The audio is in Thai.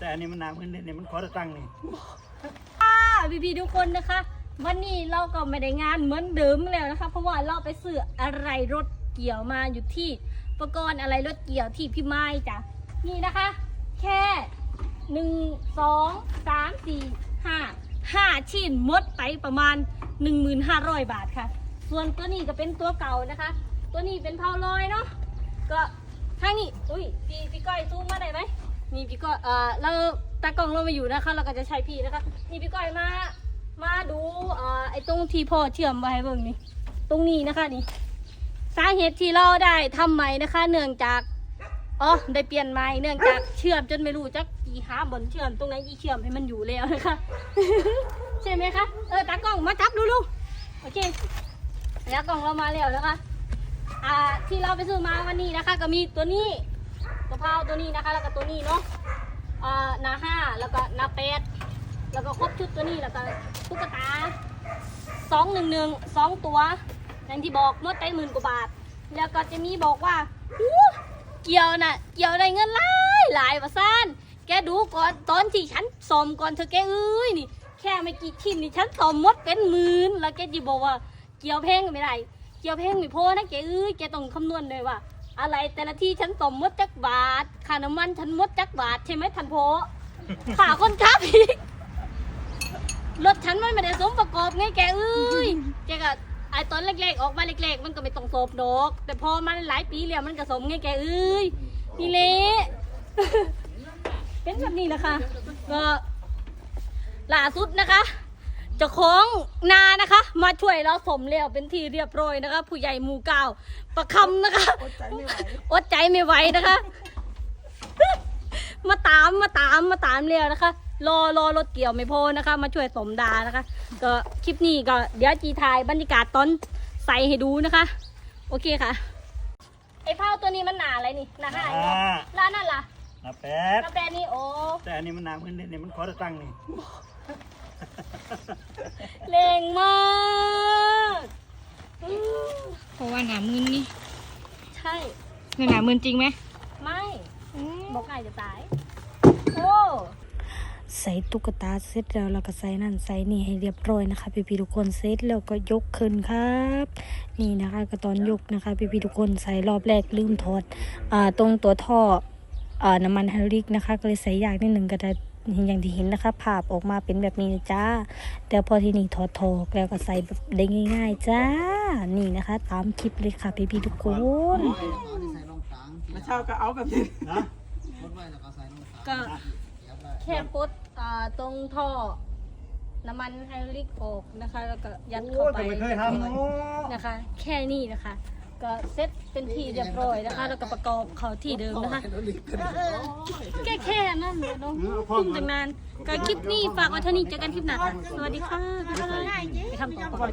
แต่อันนี้มันหนาพื้นดินเนี่ยมันขอจะตั้งนี่พี่พี่ๆทุกคนนะคะ วันนี้เราก็ไม่ได้งานเหมือนเดิมแล้วนะคะ เพราะว่าเราไปซื้ออะไรรถเกี่ยวมาอยู่ที่อุปกรณ์อะไรรถเกี่ยวที่พี่ไม้จ้ะนี่นะคะ แค่หนึ่งสองสามสี่ห้าห้าชิ้นหมดไปประมาณหนึ่งหมื่นห้าร้อยบาทค่ะ ส่วนตัวนี้ก็เป็นตัวเก่านะคะ ตัวนี้เป็นเผาลอยเนาะก็ทางนี้อุ้ยพี่พี่ก้อยซูมมาได้ไหม นี่พี่ก้อยเอ่อเราตากล้องเรามาอยู่นะคะ เราก็จะใช้พี่นะคะ นี่พี่ก้อยมา มาดูเอ่อไอ้ตรงที่พ่อเชื่อมไว้ให้เบิ่งนี่ ตรงนี้นะคะนี่ สาเหตุที่เราได้ทำใหม่นะคะ เนื่องจากอ๋อได้เปลี่ยนใหม่เนื่องจากเชื่อมจนไม่รู้จักอีหาบนเชื่อมตรงไหนอีเชื่อมให้มันอยู่แล้วนะคะ ใช่ไหมคะ เออตากล้องมาจับดูลูกโอเคตากล้องเรามาแล้วนะคะ อ่าที่เราไปซื้อมาวันนี้นะคะ ก็มีตัวนี้ ตัวเผาตัวนี้นะคะ แล้วก็ตัวนี้เนาะอ่านาห้าแล้วก็นาแปดแล้วก็ครบชุดตัวนี้แล้วก็ตุ๊กตาสองหนึ่งหนึ่งสองตัวอย่างที่บอกหมดไปหมื่นกว่าบาท แล้วก็จะมีบอกว่าอู้เกี่ยวน่ะ เกี่ยวได้เงินหลายหลายว่าซ่านแกดูก่อนตอนที่ฉันสอมก่อนเธอแกเอ้ยนี่ แค่ไม่กี่ชิ้นนี่ฉันสอมมดเป็นหมื่นแล้วแกจะบอกว่าเกี่ยวแพงก็ไม่ได้เกี่ยวเพงไม่พอนะแกเอ้ยแกต้องคำนวณเลยว่า อะไรแต่ละที่ฉันสมมดจักบาทค่าน้ำมันฉันมดจักบาทใช่ไหมทันโพขาคนขับอีกรถฉันมันไม่ได้สมประกอบไงแกเอ้ยแกก็ไอตอนเล็กๆออกมาเล็กๆมันก็ไม่ต้องโสบดอก แต่พอมันหลายปีแล้วมันก็สมไงแกเอ้ยนี่เละเป็นแบบนี้แหละค่ะก็ล่าสุดนะคะ จ้าของนานะคะ มาช่วยเราสมแล้วเป็นที่เรียบร้อยนะคะ ผู้ใหญ่หมู่เก้าประคำนะคะอดใจไม่ไหวนะคะ มาตามมาตามมาตามเรียวนะคะ รอรอรถเกี่ยวไม่พอนะคะ มาช่วยสมดานะคะ ก็คลิปนี้ก็เดี๋ยวจีถ่ายบรรยากาศตอนใส่ให้ดูนะคะ โอเคค่ะ ไอ้เผาตัวนี้มันหนาอะไรนี่หนาหายเนาะแล้วนั่นล่ะหนาแป๊ดกาแฟนี่โอ้แต่อันนี้มันหนาพื้นดินเนี่ยมันขอจะตั้งนี่แร งมากอื้อเพราะว่าหนามืนนี่ใช่นี่หนามืนจริงไหมไม่บอกง่ายจะตาย โอ้ ใส่ตุ๊กตาเสร็จแล้วเราก็ใส่นั่นใส่นี่ให้เรียบร้อยนะคะพี่ๆทุกคนเสร็จแล้วก็ยกขึ้นครับ นี่นะคะก็ตอนยกนะคะพี่ๆทุกคนใส่รอบแรกลืมถอดอ่าตรงตัวท่ออ่าน้ำมันไฮดรอลิกนะคะ ก็เลยใส่ยากนิดหนึ่งก็ได้ อย่างที่เห็นนะคะภาพออกมาเป็นแบบนี้นะจ้าแต่พอที่นี่ถอดถอกแล้วก็ใส่แบบได้ง่าย ๆ จ้า นี่นะคะ ตามคลิปเลยค่ะพี่ๆทุกคนมาเช่าก็เอาแบบนี้นะก็แค่ปลดอ่าตรงท่อน้ำมันไฮดรอลิกออกนะคะ แล้วก็ยัดโอ้เข้ายไปแต่ไม่เคยทำเนาะนะคะ แค่นี้นะคะ ก็เซ็ตเป็นที่เรียบร้อยนะคะ แล้วก็ประกอบเขาที่เดิมนะคะแค่แค่นั้นเลยเนาะทุ่มตั้งนานก็คลิปนี้ฝากไว้เท่านี้เจอกันคลิปหน้าค่ะสวัสดีค่ะบ๊ายบายไปทำต่อก่อน